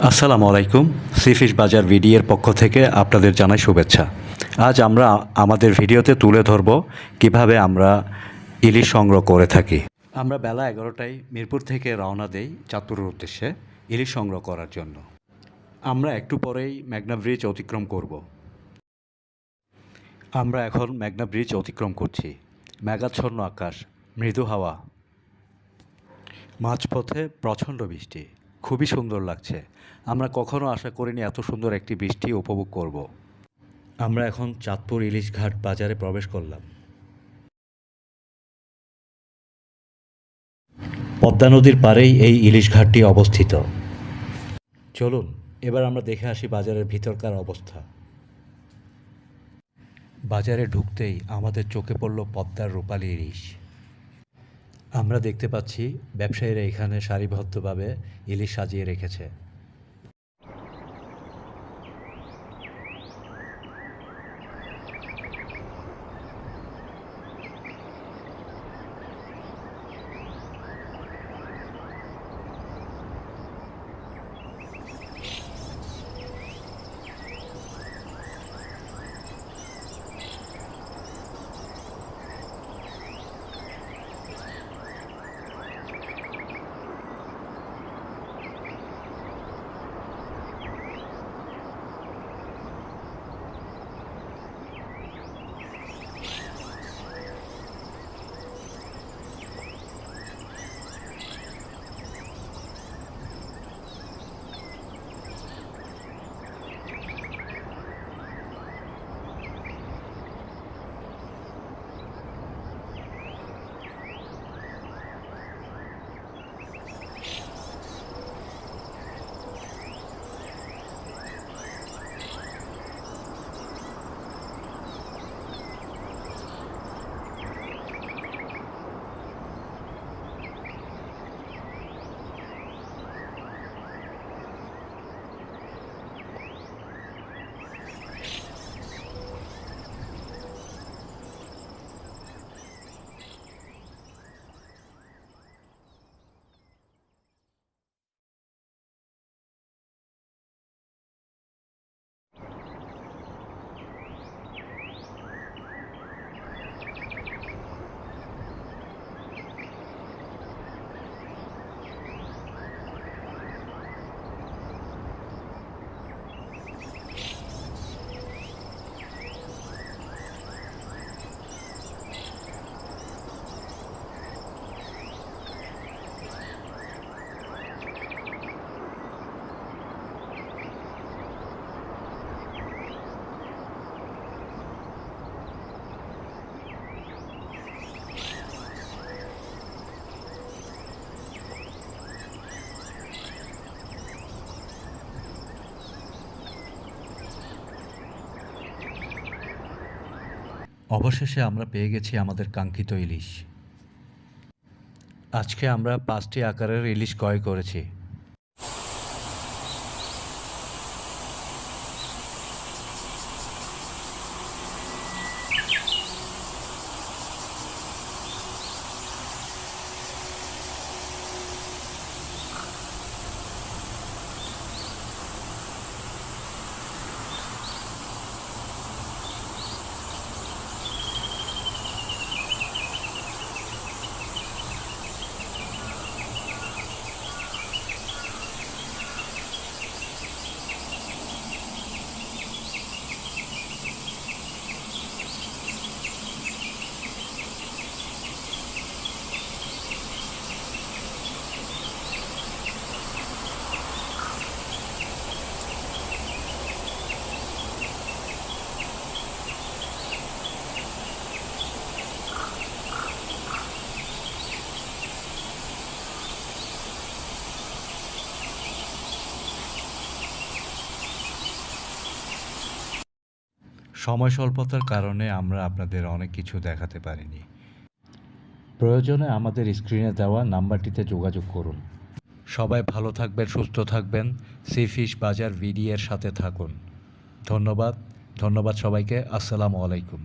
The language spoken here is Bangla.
আসসালামু আলাইকুম সিফিশ বাজার ভিডিওর পক্ষ থেকে আপনাদের জানাই শুভেচ্ছা। আজ আমরা আমাদের ভিডিওতে তুলে ধরব কীভাবে আমরা ইলিশ সংগ্রহ করে থাকি। আমরা বেলা এগারোটায় মিরপুর থেকে রওনা দেই চাঁদপুরের উদ্দেশ্যে ইলিশ সংগ্রহ করার জন্য। আমরা একটু পরেই ম্যাগনা ব্রিজ অতিক্রম করব। আমরা এখন ম্যাগনা ব্রিজ অতিক্রম করছি। মেঘাচ্ছন্ন আকাশ, মৃদু হাওয়া। মাঝপথে প্রচণ্ড বৃষ্টি। খুবই সুন্দর লাগছে। আমরা কখনো আশা করিনি এত সুন্দর একটি বৃষ্টি উপভোগ করব। আমরা এখন চাঁদপুর ইলিশ ঘাট বাজারে প্রবেশ করলাম। পদ্মা নদীর পাড়েই এই ইলিশ ঘাটটি অবস্থিত। চলুন, এবার আমরা দেখে আসি বাজারের ভিতরকার অবস্থা। বাজারে ঢুকতেই আমাদের চোখে পড়ল পদ্মার রূপালী ইলিশ। আমরা দেখতে পাচ্ছি ব্যবসায়ীরা এখানে সারিবদ্ধভাবে ইলিশ সাজিয়ে রেখেছে। অবশেষে আমরা পেয়ে গেছি আমাদের কাঙ্ক্ষিত ইলিশ। আজকে আমরা পাঁচটি আকারের ইলিশ ক্রয় করেছি। সময় স্বল্পতার কারণে আমরা আপনাদের অনেক কিছু দেখাতে পারিনি। প্রয়োজনে আমাদের স্ক্রিনে দেওয়া নাম্বারটিতে যোগাযোগ করুন। সবাই ভালো থাকবেন, সুস্থ থাকবেন। সি ফিশ বাজার ভিডিয়ের সাথে থাকুন। ধন্যবাদ। ধন্যবাদ সবাইকে। আসসালামু আলাইকুম।